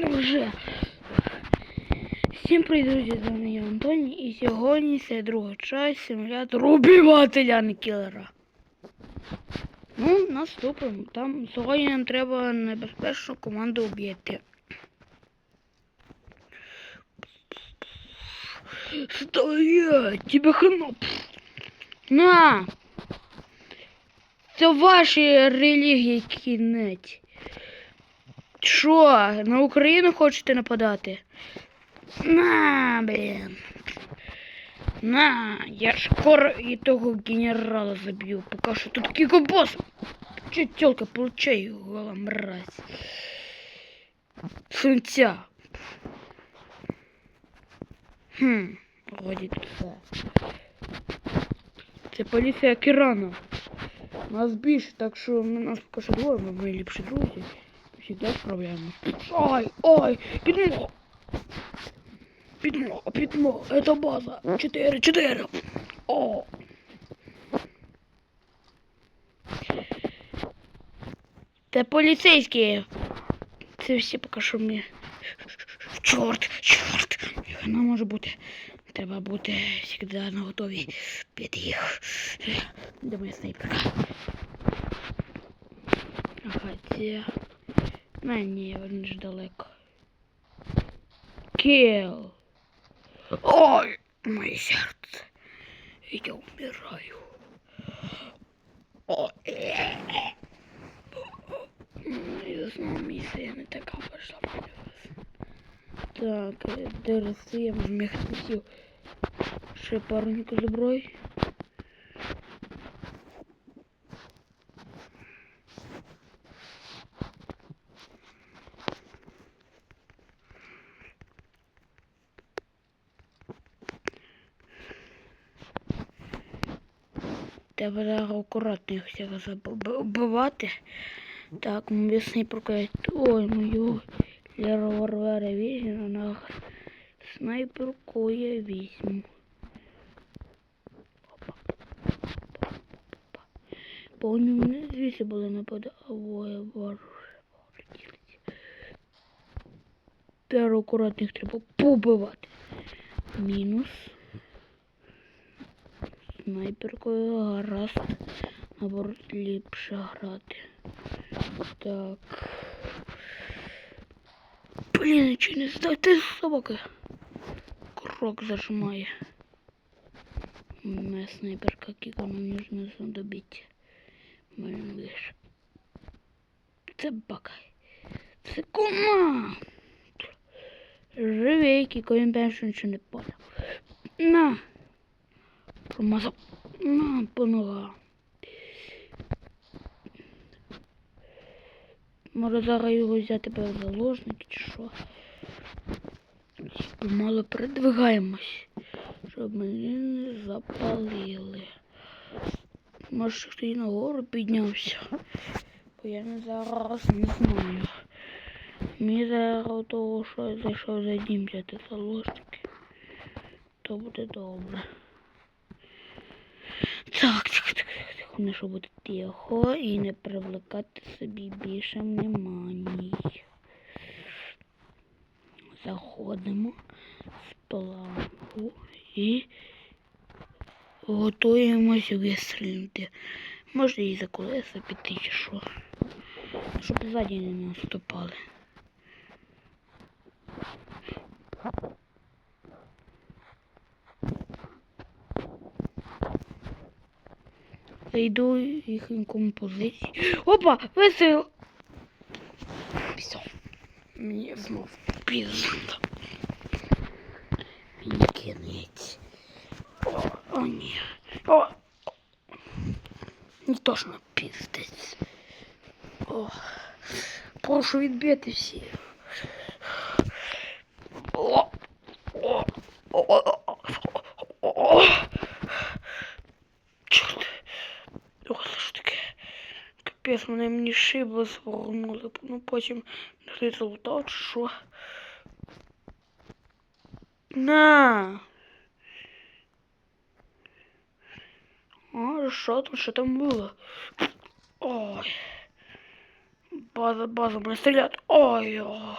ну вже. Всім привіт, друзі, з вами я Антоні, і сьогодні це друга часть симулятора убивателя, не кілера. Ну, наступимо. Там сьогодні нам треба небезпечну команду об'єти. Стоять, тебе хано. На! Це ваші релігії кінець. Що, на Україну хочете нападати? На, блін. На, я ж скоро і того генерала заб'ю. Поки що тут кікобос. Че тёлка, получай, гола мразь. Сунця. Хм, тут все. Це поліція Кірана. Нас більше, так що ми нас поки що двоє, ми ліпші друзі. Всегда справляємось. Ай, ай, підмога. Підмога, підмога, это база. Чотири, чотири. О. Це поліцейські. Це всі поки що мені. Чорт, чорт. Вона може бути. Треба бути завжди на готові під їх. Де моя снайперка? Ага. На, ні, він ж далеко. Кіл. Ой, моє серце. Я вмираю. Ой. Я знову місія не така важлива. Так, ДРС я міг хотів ще парнику зброї. Треба зараз акуратно їх всіх заб- вбивати. Так, місний прокат. Ой, мою револьвера візьму, на снайперку я візьму. Опа. Помню, мене звідси були напади. Ой, боже. Тепер акуратно їх треба побивати. Мінус. Снайперкою гаразд. Наоборот, ліпше грати. Так. Блін, чи не здав? Ти собака. Крок зажимає. Моя снайперка кіка нам нужно знадобить. Блин, лиш. Це бакай. Це кума. Живий, кіко, він певно, що не поняв. На. Промазав. На, по ногам. Може зараз його взяти без заложники чи що. Помало передвигаємось, щоб мене не запалили. Може хтось і нагору піднявся. Бо я не зараз не знаю. Мені зараз того, що я зайшов за дім взяти заложники. То буде добре. Так, так, так, так. Головне, щоб бути тихо і не привлекати собі більше внимання. Заходимо в плаву і готуємось вистрілити. Може і за колеса піти чи що. Щоб ззаді не наступали. Зайду їхню композицію. Опа! Вистріл! Все. Мені знов пізно. Мені кінець. О, о ні. О! Не точно піздець. О. Прошу відбити всі. О! О! О! О! О! Чорт. О, це ж таке. Мене мені шибло згорнули. Ну потім не результат, чи що. На. А, що там, що там було? Ой. База, база, мене стрілять. Ой. о.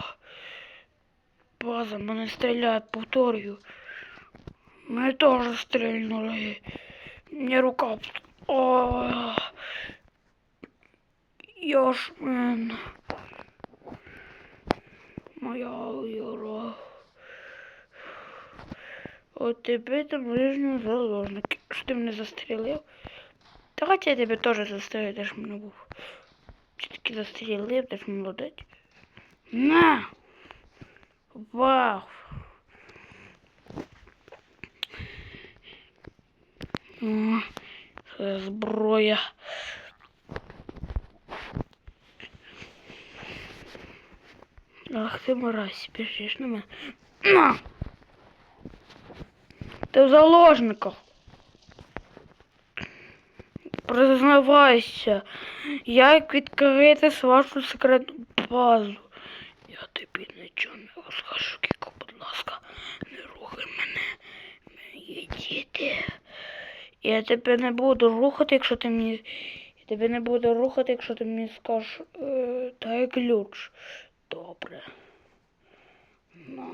База, мене стріляють, повторюю. Мене теж стрільнули. Мені рука. О, Йошмен. Моя Юра. От тебе там ближнього заложник. Що ти мене застрілив? Хоча я тебе теж застрелив, ти ж мене був. Чи таки застрілив, ти ж молодець. На! Вау! О, зброя. Ах ти мразь, біжиш на мене. На! Ти в заложниках. Признавайся, як відкрити вашу секретну базу. Я тобі нічого не розкажу, Кіко, будь ласка, не рухай мене. Ми діти. Я тебе не буду рухати, якщо ти мені. Я тебе не буду рухати, якщо ти мені скажеш е, дай ключ. Добре. На.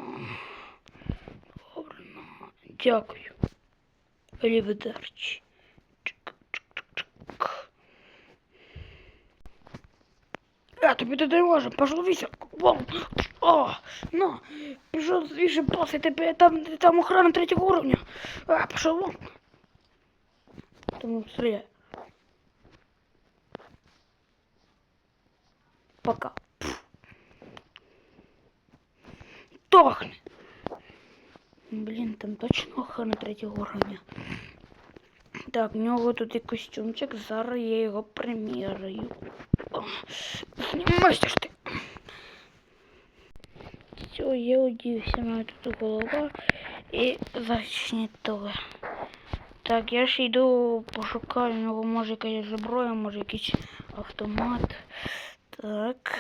Добре, на. Дякую. Чик-чик-чик-чик. Я тобі не можу, пошел вися. Вон. О, на, пішов свіже пас, я тебе там, там охрана третього уровня. А, пошел вон. Тому стріляй. Пока. Тохни. Блін, там точно охрана третього уровня. Так, в нього тут і костюмчик, зараз я його приміряю. Знімайся ж ти. Все, я одівся на тут голова і зачнітове. Так, я ж йду пошукаю, у нього може якась зброя, може якийсь автомат. Так,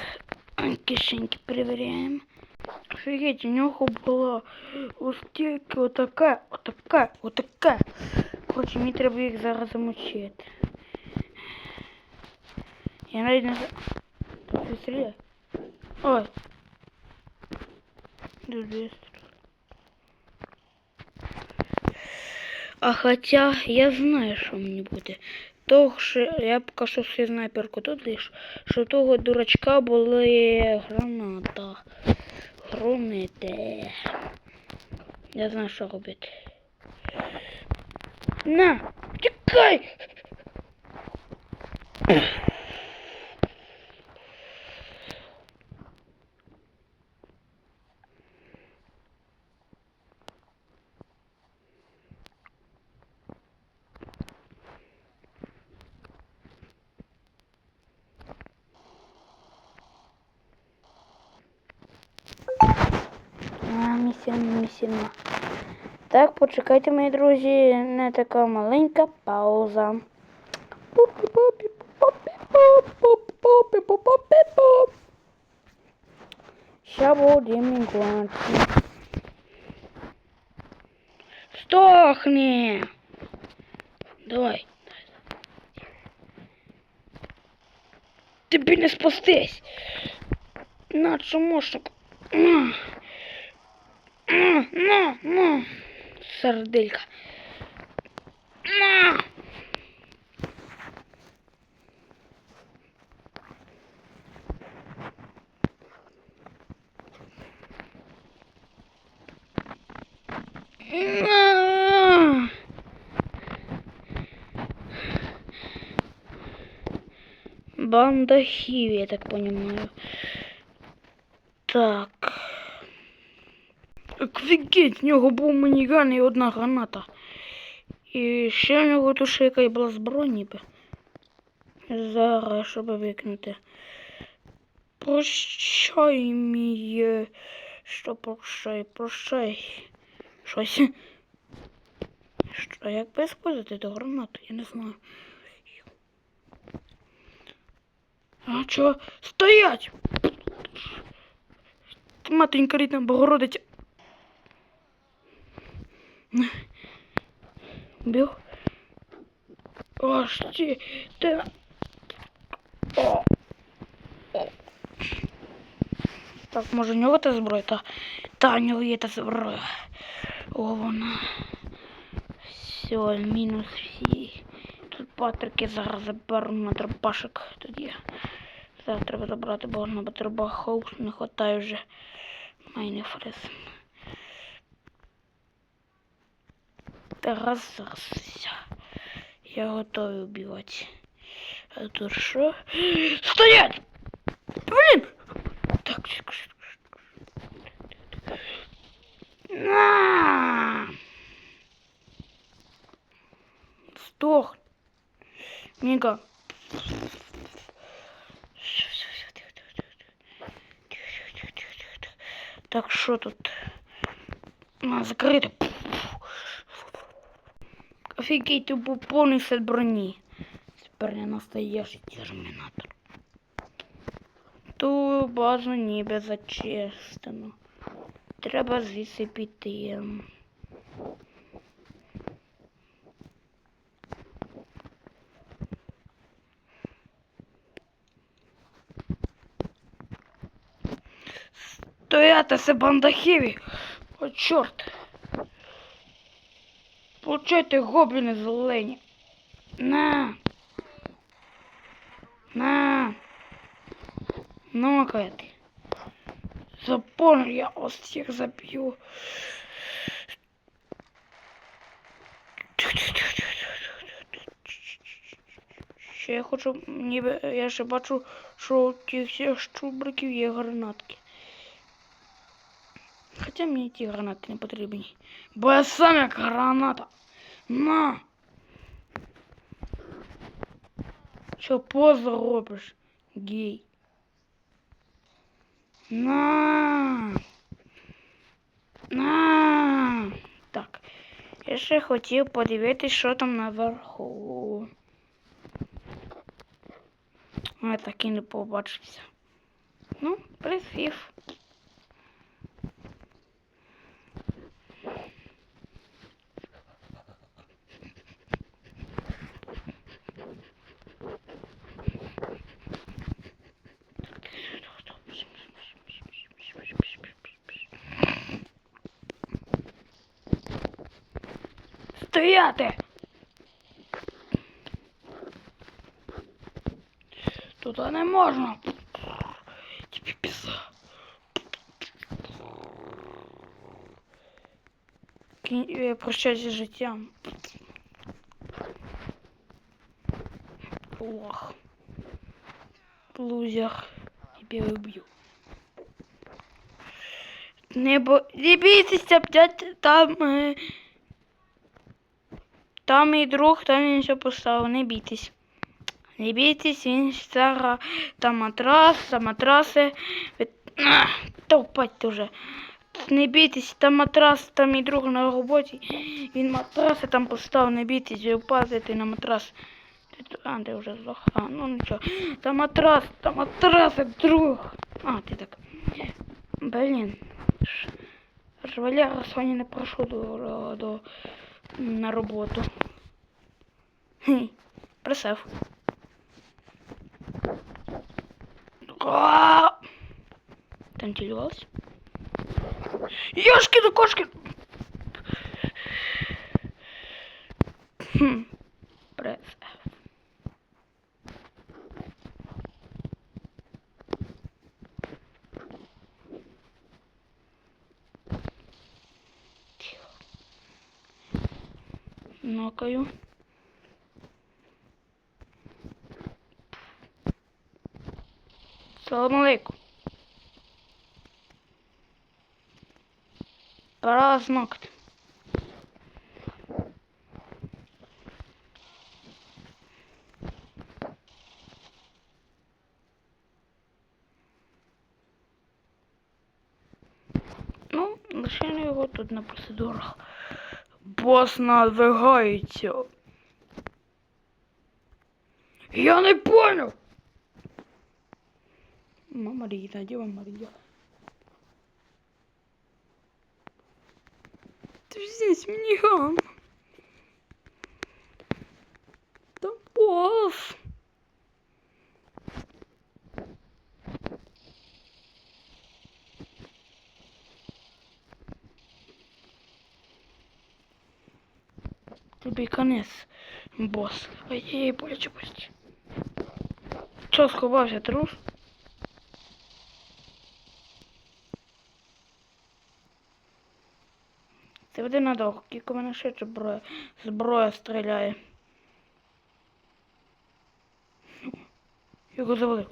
кишеньки перевіряємо. Офігеть, у нього була ось тільки отака, отака, отака. Короче, мені треба їх зараз замочити. Я навіть не знаю. Ой. А хоча я знаю, що мені буде. Того, що я покажу свою снайперку тут лиш, що того дурачка були граната. Громити. Я знаю, що робити. На! Тікай! А, місія, місія. Так, почекайте, мої друзі, не така маленька пауза. Ща будемо гуляти. Стохни! Давай. Тобі не спастись. На, чомошок. На. На, на, на. Сарделька. На. Банда Хиви, я так понимаю. Так. Офігеть, в нього був мініган і одна граната. І ще в нього тут ще якась була зброя ніби. Зараз, щоб викнути. Прощай, мій. е, Що прощай, прощай. Щось. Що, як использувати ту гранату? Я не знаю. А чо? Стоять! Матенька рідна Богородиця. Бил. Аж ти. О. О. Так, може у нього та зброя? Та, та у нього є та зброя. О, вона. Все, мінус всі. Тут патрики зараз заберу на дробашик. Є. Зараз треба забрати, бо на батербахов не вистачає вже майне фрез. раз, раз, все. Я готов убивать. А тут что? Стоять! Блин! Так, На. Сдох. Мига. Так, что тут? А, закрыто. Офігеть, ти був повний сет броні. Тепер я настоящий термінатор. Ту базу ніби зачистено. Треба звідси піти. Стояти це бандахіві. О, чорт. Получайте гобліни зелені. На. На. Ну, какая ты. Запомни, я вас всех забью. Ще я хочу, ніби, я ще бачу, що у тих всіх щубриків є гранатки. Хоча мені ті гранати не потрібні. Бо я сам граната. На! Що поза робиш, гей? На. На. Так. Я ще хотів подивитись, що там наверху. А так і не побачився. Ну, присів. Тут не можна. Піза. Кінь- е, Прощайся з життям. Лох. Лузер. Тебе уб'ю. Не бо... Не бійтеся, блядь, там... Е... Там мій друг, там він все поставив, не бійтесь. Не бійтесь, він зараз там матрас, там матраси. Ах, Топать уже. Не бійтесь, там матрас, там мій друг на роботі. Він матраси там поставив, не бійтесь, ви впадете на матрас. А, ти вже здох. А, ну нічого. Там матрас, там матраси, друг. А, ти так. Блін. Валера сьогодні не пройшов до, до, на роботу. Хі, Присев. Там тілювався? Ёшкин кошкин! Хм. Пресс F. Тихо. Нокаю. Салам алейкум. Пора знакти. Ну, лишаємо його тут на процедурах. Бос надвигається. Я не понял. María, lleva María. Ты же здесь миниган. Тампов. Тобі конець, бос. Ай-яй-яй, боляче, боляче. Що сховався, трус? Веди надовго, кілька мене ще зброя, зброя стріляє. Його завалив.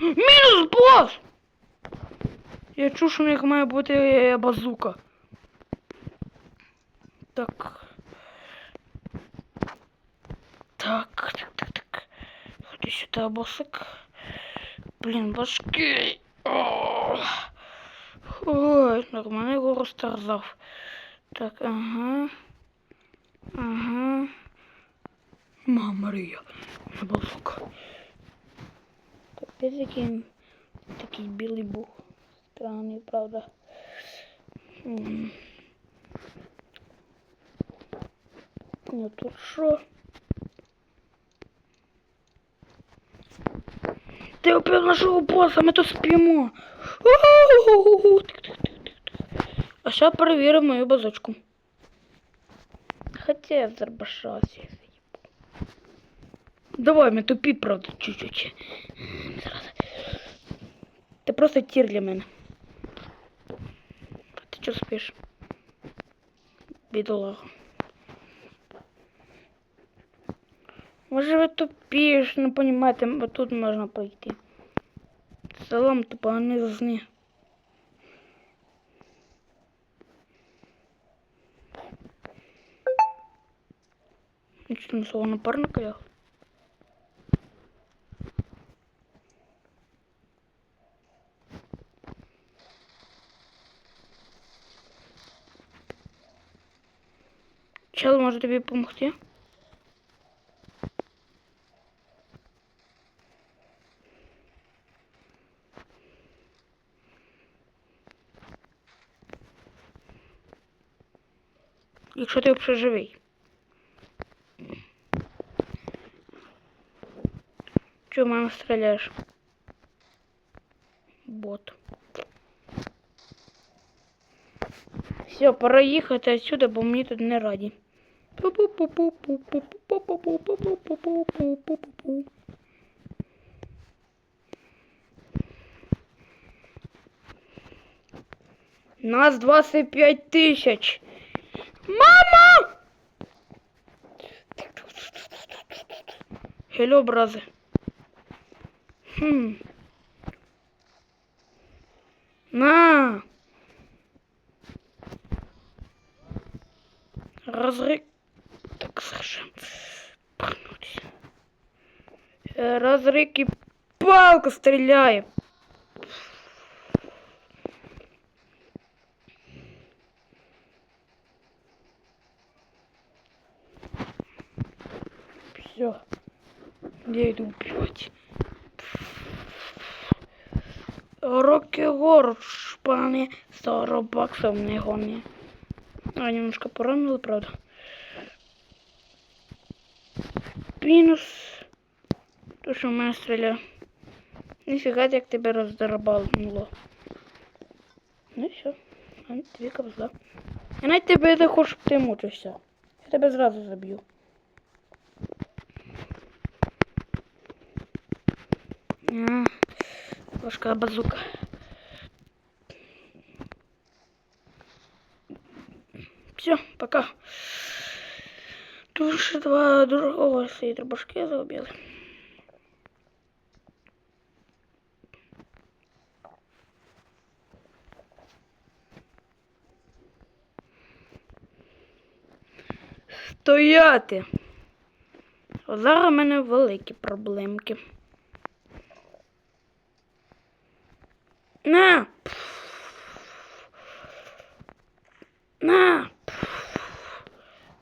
Мінус бос! Я чув, що в них має бути е, базука. Так. Так, так, так, так. Ходи сюди, босик. Блін, важкий. Ох. Ой, нормально його розтерзав. Так, ага. Ага. Мама. Не базука. Капець який такий білий бух. Странний, правда. Ну тут що? Ти опять нашого боса, ми тут спимо. А сейчас проверим мою базочку. Хотя я взорбашался. Давай, ми тупі, правда, чуть-чуть. Ти просто тір для мене. Ти чого спиш? Бідолага. Може ви тупі, що не розумієте, бо тут можна пройти. Салам тупо не зні. Нічого на свого напарника я. Чел може тобі допомогти? якщо ти живий. Чого мама стріляєш? Бот. Все, пора їхати отсюда, бо мені тут не раді. Нас 25 тисяч. Мама! Hello, brother. Хм. На! Разры. Так, зачем? Пахнуть. Э, разрыки палка стреляет. Все. Я иду убивать. Рокки Город шпане 40 баксов на гоне. А немножко поранил, правда. Минус. То, что у меня стрелял. Нифига, как тебя раздорбалнуло. Ну и все. Антвіка взла. Я навіть тебе не хочу, щоб ти мучишся. Я тебя сразу забью. Важка базука. Все, пока. Тут ще два другого цієї дробашки заубили. Стояти! Зараз в мене великі проблемки. На! На!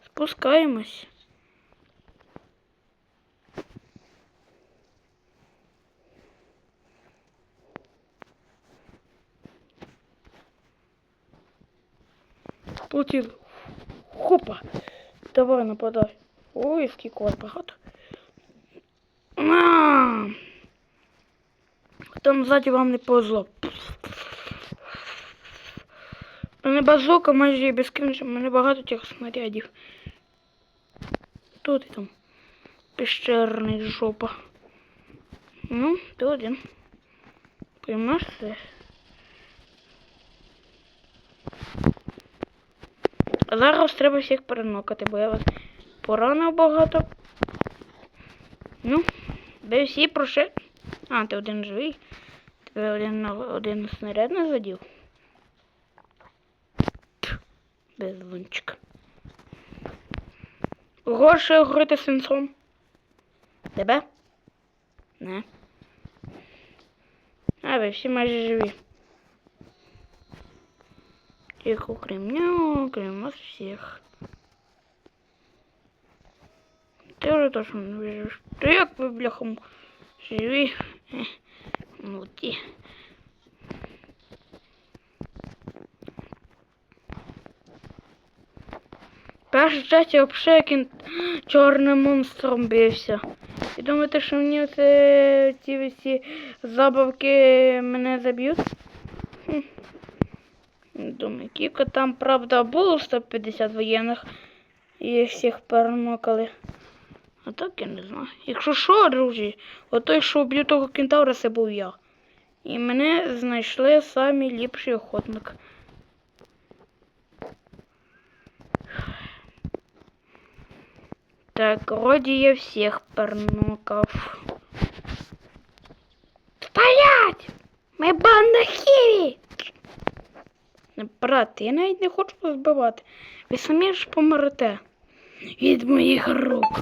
Спускаємось. Полетіли. Хопа. Давай нападай. Ой, скільки вас багато. На! Там ззаді вам не повезло. У мене базука майже безкінчена, у мене багато тих снарядів. Тут і там. Пещерний жопа. Ну, ти один. Поймеш все. А зараз треба всіх перенокати, бо я вас поранив багато. Ну, ви всі прошли. А, ти один живий. Тебе один, один снаряд не задів. Пф, Безлунчик. Горше грити свинцом. Тебе? Не. А ви всі майже живі. Тільки окрім нього, окрім вас всіх. Ти вже точно не виживеш. Ти як ви, бляхом, живі? Ну ті. Перший час я взагалі яким чорним монстром бився. І думаєте, що мені це ці всі забавки мене заб'ють? Думаю, кілька там, правда, було 150 воєнних і всіх перемокали. А так я не знаю. Якщо що, друзі, отой, що вб'ю того кентавра, це був я. І мене знайшли самі ліпший охотник. Так, вроді я всіх пернукав. Стоять! Ми банда хіві! Брат, я навіть не хочу вас збивати. Ви самі ж помрете від моїх рук.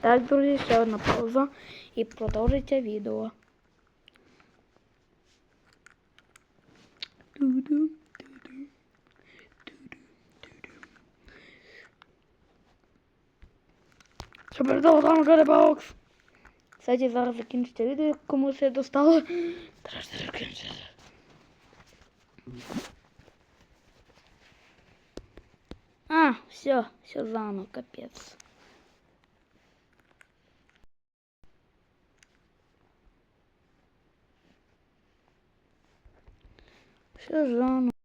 Так, друзі, ще одна пауза і продовжиться відео. Ту-ду, ту-ду, ту-ду, ту-ду. Супер довго Бокс. Кстати, зараз закінчиться відео, кому це достало. Зараз закінчиться. А, все, все заново, капец. Все заново.